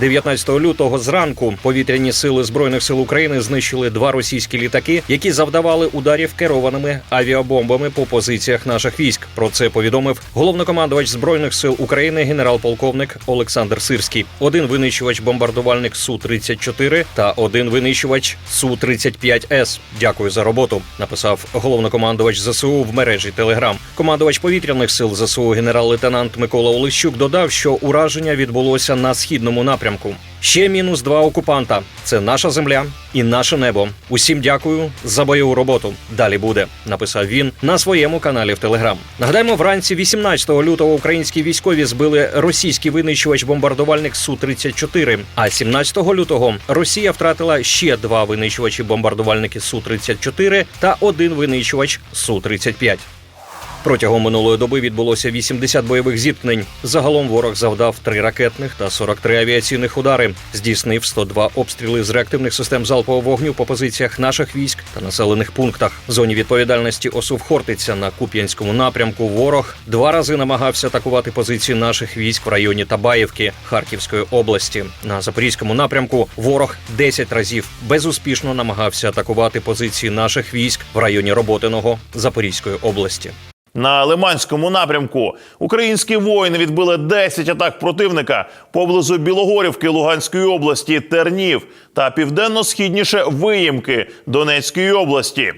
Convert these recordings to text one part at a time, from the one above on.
19 лютого зранку повітряні сили збройних сил України знищили два російські літаки, які завдавали ударів керованими авіабомбами по позиціях наших військ. Про це повідомив головнокомандувач збройних сил України генерал-полковник Олександр Сирський. Один винищувач бомбардувальник су 34 та один винищувач су 35 с Дякую за роботу. Написав головнокомандувач ЗСУ в мережі Телеграм. Командувач повітряних сил ЗСУ генерал-лейтенант Микола Олещук додав, що ураження відбулося на східному напрямку. Ще мінус два окупанта. Це наша земля і наше небо. Усім дякую за бойову роботу. Далі буде, написав він на своєму каналі в Телеграм. Нагадаємо, вранці 18 лютого українські військові збили російський винищувач бомбардувальник су 34 А 17 лютого Росія втратила ще два винищувачі бомбардувальники су 34 та один винищувач су 35 Протягом минулої доби відбулося 80 бойових зіткнень. Загалом ворог завдав 3 ракетних та 43 авіаційних удари. Здійснив 102 обстріли з реактивних систем залпового вогню по позиціях наших військ та населених пунктах. В зоні відповідальності ОСУВ Хортиця на Куп'янському напрямку. Ворог два рази намагався атакувати позиції наших військ в районі Табаївки Харківської області. На запорізькому напрямку ворог 10 разів безуспішно намагався атакувати позиції наших військ в районі Роботиного Запорізької області. На Лиманському напрямку українські воїни відбили 10 атак противника поблизу Білогорівки Луганської області, Тернів та південно-східніше Виїмки Донецької області.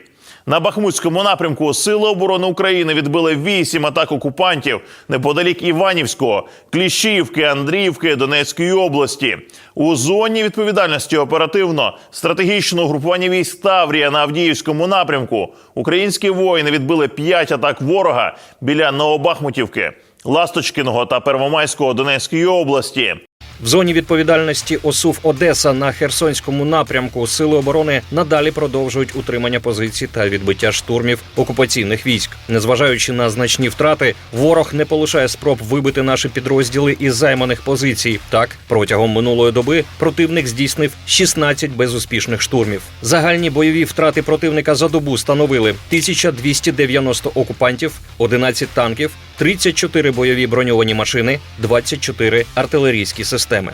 На Бахмутському напрямку Сили оборони України відбили 8 атак окупантів неподалік Іванівського, Кліщівки, Андріївки Донецької області. У зоні відповідальності оперативно стратегічного групування військ Таврія на Авдіївському напрямку українські воїни відбили 5 атак ворога біля Новобахмутівки, Ласточкиного та Первомайського Донецької області. В зоні відповідальності ОСУВ Одеса на Херсонському напрямку сили оборони надалі продовжують утримання позицій та відбиття штурмів окупаційних військ. Незважаючи на значні втрати, ворог не полишає спроб вибити наші підрозділи із займаних позицій. Так, протягом минулої доби противник здійснив 16 безуспішних штурмів. Загальні бойові втрати противника за добу становили 1290 окупантів, 11 танків, 34 бойові броньовані машини, 24 артилерійські системи.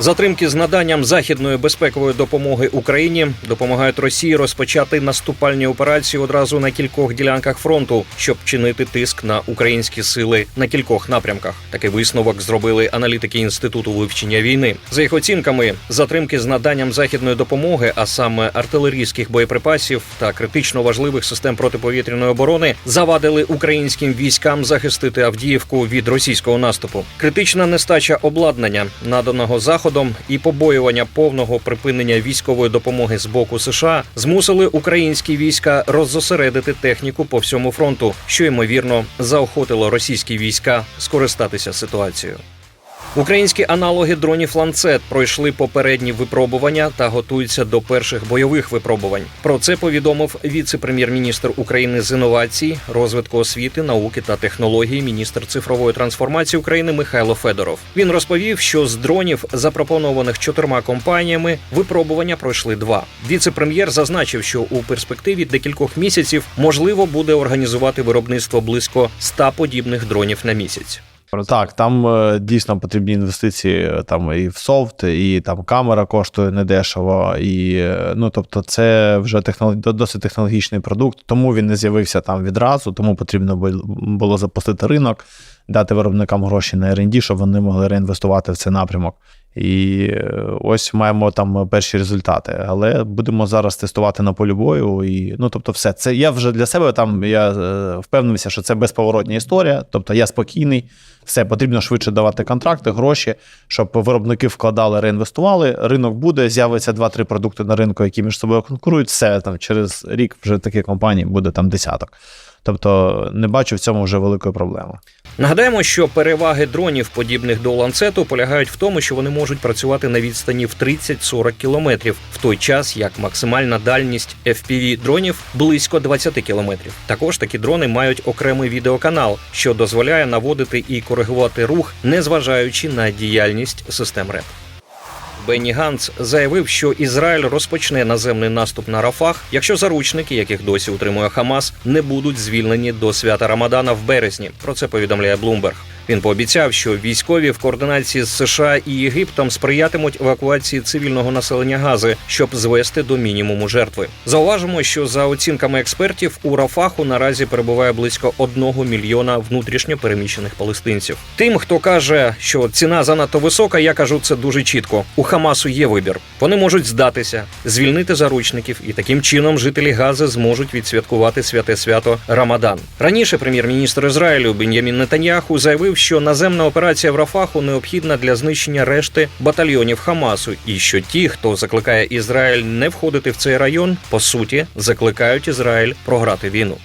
Затримки з наданням західної безпекової допомоги Україні допомагають Росії розпочати наступальні операції одразу на кількох ділянках фронту, щоб чинити тиск на українські сили на кількох напрямках. Такий висновок зробили аналітики інституту вивчення війни. За їх оцінками, затримки з наданням західної допомоги, а саме артилерійських боєприпасів та критично важливих систем протиповітряної оборони, завадили українським військам захистити Авдіївку від російського наступу. Критична нестача обладнання наданого заходом і побоювання повного припинення військової допомоги з боку США змусили українські війська роззосередити техніку по всьому фронту, що ймовірно заохотило російські війська скористатися ситуацією. Українські аналоги дронів ланцет пройшли попередні випробування та готуються до перших бойових випробувань. Про це повідомив віце-прем'єр-міністр України з інновацій, розвитку освіти, науки та технологій, міністр цифрової трансформації України Михайло Федоров. Він розповів, що з дронів, запропонованих чотирма компаніями, випробування пройшли два. Віце-прем'єр зазначив, що у перспективі декількох місяців можливо буде організувати виробництво близько 100 подібних дронів на місяць. Так, там е, дійсно потрібні інвестиції е, там і в софт, і там камера коштує недешево. І е, ну тобто, це вже технолог... досить технологічний продукт, тому він не з'явився там відразу, тому потрібно бу- було запустити ринок, дати виробникам гроші на R&D, щоб вони могли реінвестувати в цей напрямок. І е, ось маємо там перші результати. Але будемо зараз тестувати на полі бою. І ну тобто, все це я вже для себе там я е, впевнився, що це безповоротня історія. Тобто я спокійний, все потрібно швидше давати контракти, гроші, щоб виробники вкладали, реінвестували. Ринок буде, з'явиться 2-3 продукти на ринку, які між собою конкурують. Все там через рік вже таких компаній буде там десяток. Тобто не бачу в цьому вже великої проблеми. Нагадаємо, що переваги дронів, подібних до ланцету, полягають в тому, що вони можуть працювати на відстані в 30-40 кілометрів, в той час як максимальна дальність fpv дронів близько 20 кілометрів. Також такі дрони мають окремий відеоканал, що дозволяє наводити і коригувати рух, незважаючи на діяльність систем РЕП. Бенні Ганц заявив, що Ізраїль розпочне наземний наступ на Рафах, якщо заручники, яких досі утримує Хамас, не будуть звільнені до свята Рамадана в березні. Про це повідомляє Bloomberg. Він пообіцяв, що військові в координації з США і Єгиптом сприятимуть евакуації цивільного населення Гази, щоб звести до мінімуму жертви. Зауважимо, що за оцінками експертів у Рафаху наразі перебуває близько одного мільйона внутрішньо переміщених палестинців. Тим, хто каже, що ціна занадто висока, я кажу це дуже чітко. У Хамасу є вибір. Вони можуть здатися, звільнити заручників, і таким чином жителі Гази зможуть відсвяткувати святе свято Рамадан. Раніше прем'єр-міністр Ізраїлю Бен'ямін Нетаньяху заявив, що наземна операція в Рафаху необхідна для знищення решти батальйонів Хамасу, і що ті, хто закликає Ізраїль не входити в цей район, по суті закликають Ізраїль програти війну.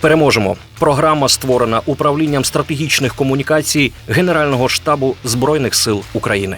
Переможемо. Програма створена управлінням стратегічних комунікацій Генерального штабу збройних сил України.